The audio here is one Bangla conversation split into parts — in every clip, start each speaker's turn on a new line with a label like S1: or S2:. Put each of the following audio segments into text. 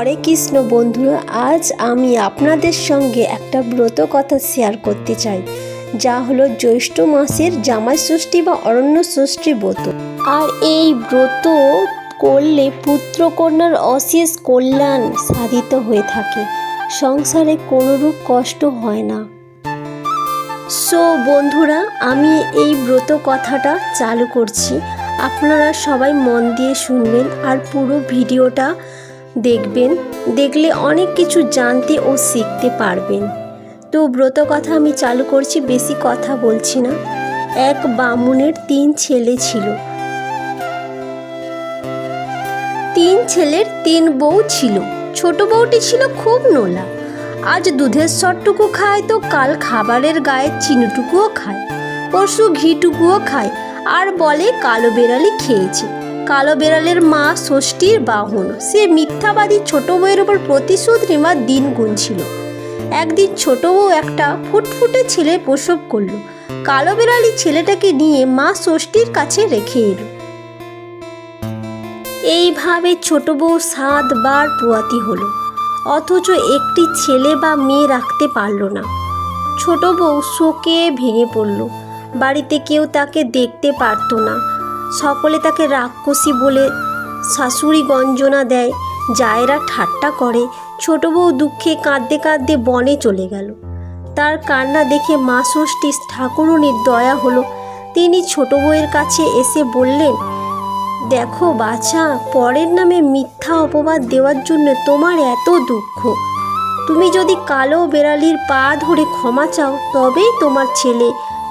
S1: হরে কৃষ্ণ বন্ধুরা, আজ আমি আপনাদের সঙ্গে একটা ব্রত কথা শেয়ার করতে চাই, যা হলো জ্যৈষ্ঠ মাসের জামাই ষষ্ঠী বা অরণ্য ষষ্ঠী ব্রত। আর এই ব্রত করলে পুত্রকন্যার অশেষ কল্যাণ সাধিত হয়ে থাকে, সংসারে কোনোরূপ কষ্ট হয় না। সো বন্ধুরা, আমি এই ব্রত কথাটা চালু করছি। আপনারা সবাই মন দিয়ে শুনবেন আর পুরো ভিডিওটা দেখবেন, দেখলে অনেক কিছু জানতে ও শিখতে পারবেন। তো ব্রত কথা আমি চালু করছি, বেশি কথা বলছি না। এক বামুনের তিন ছেলে ছিল। তিন ছেলের তিন বউ ছিল। ছোট বউটি ছিল খুব নোলা। আজ দুধের সরটুকু খায় তো কাল খাবারের গায়ে চিনুটুকুও খায়। পরশু ঘিটুকুও খায়। আর বলে কালো বেড়ালি খেয়েছে। কালো বেড়ালের মা ষষ্ঠীর বাহন। সে মিথ্যাবাদী ছোট বউয়ের ওপর প্রতিশোধ নেওয়ার দিন গুনছিল। একদিন ছোট বউ একটা ফুটফুটে ছেলে প্রসব করল। কালো বেড়ালি ছেলেটাকে নিয়ে মা ষষ্ঠীর কাছে রেখে এলো। এইভাবে ছোট বউ সাতবার পোয়াতি হলো। অথচ একটি ছেলে বা মেয়ে রাখতে পারল না। ছোট বউ শোকে ভেঙে পড়ল। বাড়িতে কেউ তাকে দেখতে পারতো না। সকলে তাকে রাক্ষসী বলে শাশুড়ি গঞ্জনা দেয়। জায়েরা ঠাট্টা করে। ছোট বউ দুঃখে কাঁদতে কাঁদতে বনে চলে গেল। তার কান্না দেখে মা ষষ্ঠী ঠাকুরুনির দয়া হলো। তিনি ছোট বউয়ের কাছে এসে বললেন, দেখো বাছা, পরের নামে মিথ্যা অপবাদ দেওয়ার জন্য তোমার এত দুঃখ। তুমি যদি কালো বেড়ালির পা ধরে ক্ষমা চাও, তবেই তোমার ছেলে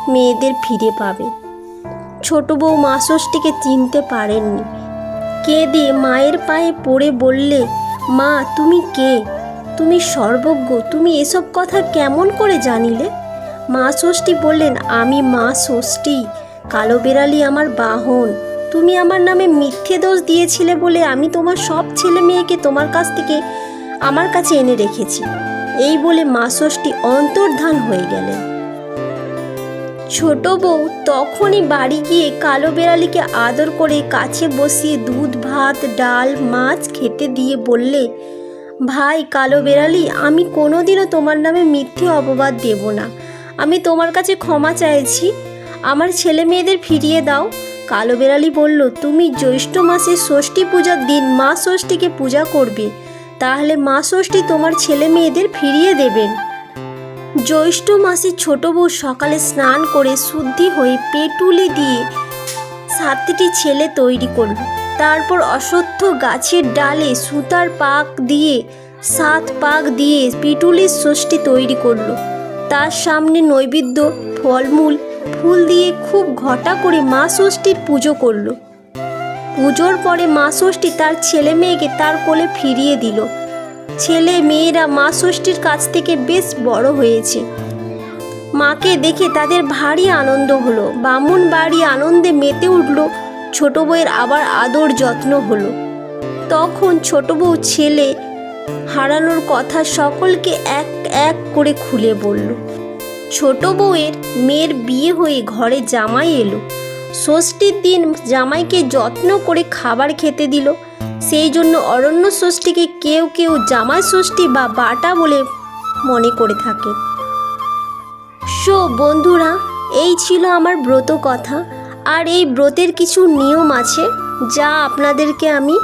S1: মেয়েদের ফিরে পাবে। ছোট বউ মা ষষ্ঠীকে চিনতে পারেননি। কেঁদে মায়ের পায়ে পড়ে বললে, মা, তুমি কে? তুমি সর্বজ্ঞ, তুমি এসব কথা কেমন করে জানিলে? মা ষষ্ঠী বললেন, আমি মা ষষ্ঠী কালো বেড়ালি আমার বাহন। তুমি আমার নামে মিথ্যে দোষ দিয়েছিলে বলে আমি তোমার সব ছেলে মেয়েকে তোমার কাছ থেকে, আমার কাছে এনে রেখেছি। এই বলে মা ষষ্ঠী অন্তর্ধান হয়ে গেলেন। ছোট বউ তখনই বাড়ি গিয়ে কালো বেড়ালিকে আদর করে কাছে বসিয়ে দুধ, ভাত, ডাল, মাছ খেতে দিয়ে বললে, ভাই, কালো বেড়ালি, আমি কোনোদিনও তোমার নামে মিথ্যে অপবাদ দেব না। আমি তোমার কাছে ক্ষমা চাইছি। আমার ছেলে মেয়েদের ফিরিয়ে দাও। কালো বেড়ালি বলল, তুমি জ্যৈষ্ঠ মাসে ষষ্ঠী পূজার দিন মা ষষ্ঠীকে পূজা করবে। তাহলে মা ষষ্ঠী তোমার ছেলে মেয়েদের ফিরিয়ে দেবেন। জ্যৈষ্ঠ মাসে ছোট বউ সকালে স্নান করে শুদ্ধি হয়ে পেটুলি দিয়ে সাতটি ছেলে তৈরি করল। তারপর অশ্বত্থ গাছের ডালে সুতার পাক দিয়ে, সাত পাক দিয়ে পিটুলির ষষ্ঠী তৈরি করল। তার সামনে নৈবেদ্য, ফলমূল, ফুল দিয়ে খুব ঘটা করে মা ষষ্ঠীর পুজো করল। পুজোর পরে মা ষষ্ঠী তার ছেলে মেয়েকে তার কোলে ফিরিয়ে দিল। ছেলে মেয়েরা মা ষষ্ঠীর কাছ থেকে বেশ বড় হয়েছে। মাকে দেখে তাদের ভারী আনন্দ হলো। বামুন বাড়ি আনন্দে মেতে উঠল। ছোট বউয়ের আবার আদর যত্ন হলো। তখন ছোট বউ ছেলে হারানোর কথা সকলকে এক এক করে খুলে বলল। ছোট বউয়ের মেয়ের বিয়ে হয়ে ঘরে জামাই এলো। ষষ্ঠীর দিন জামাইকে যত্ন করে খাবার খেতে দিল। সেই জন্য অরণ্য ষষ্ঠীকে কেউ কেউ জামাই ষষ্ঠী বা বাটা বলে মনে করে থাকে। সো বন্ধুরা, এই ছিল আমার ব্রত কথা। আর এই ব্রতের কিছু নিয়ম আছে যা আপনাদেরকে আমি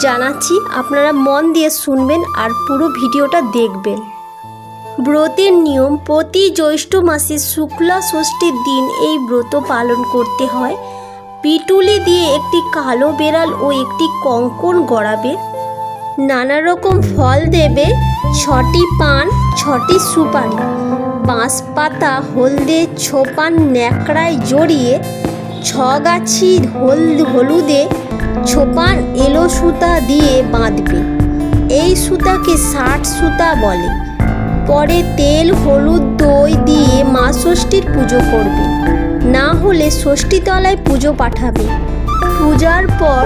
S1: জানাচ্ছি। আপনারা মন দিয়ে শুনবেন আর পুরো ভিডিওটা দেখবেন। ব্রতের নিয়ম, প্রতি জ্যৈষ্ঠ মাসের শুক্লা ষষ্ঠীর দিন এই ব্রত পালন করতে হয়। পিটুলি দিয়ে একটি কালো বেড়াল ও একটি কঙ্কন গড়াবে। নানা রকম ফল দেবে, ছটি পান, ছটি সুপারি। বাঁশ পাতা হলদে ছোপান ন্যাকড়ায় জড়িয়ে, ছগাছি হল হলুদে ছোপান এলো সুতা দিয়ে বাঁধবে। এই সুতাকে ষাট সুতা বলে। পরে তেল, হলুদ, দই দিয়ে মা ষষ্ঠীর পুজো করবে। না হলে ষষ্ঠীতলায় পুজো পাঠাবে। পূজার পর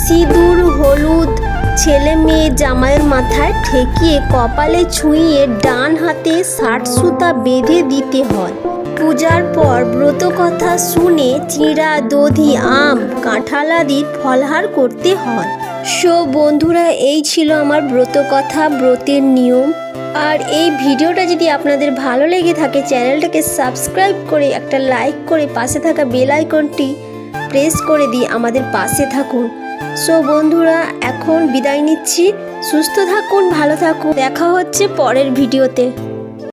S1: সিঁদুর, হলুদ, ছেলে মেয়ে জামাইয়ের মাথায় ঠেকিয়ে কপালে ছুঁয়ে ডান হাতে ষাট সুতা বেঁধে দিতে হয়। পূজার পর ব্রত কথা শুনে চিঁড়া, দধি, আম, কাঁঠাল আদি ফলহার করতে হয়। সো বন্ধুরা, এই ছিল আমার ব্রত কথা ব্রতের নিয়ম। আর এই ভিডিওটা যদি আপনাদের ভালো লেগে থাকে, চ্যানেলটাকে সাবস্ক্রাইব করে একটা লাইক করে পাশে থাকা বেল আইকনটি প্রেস করে দিয়ে আমাদের পাশে থাকুন। সো বন্ধুরা, এখন বিদায় নিচ্ছি। সুস্থ থাকুন, ভালো থাকুন। দেখা হচ্ছে পরের ভিডিওতে।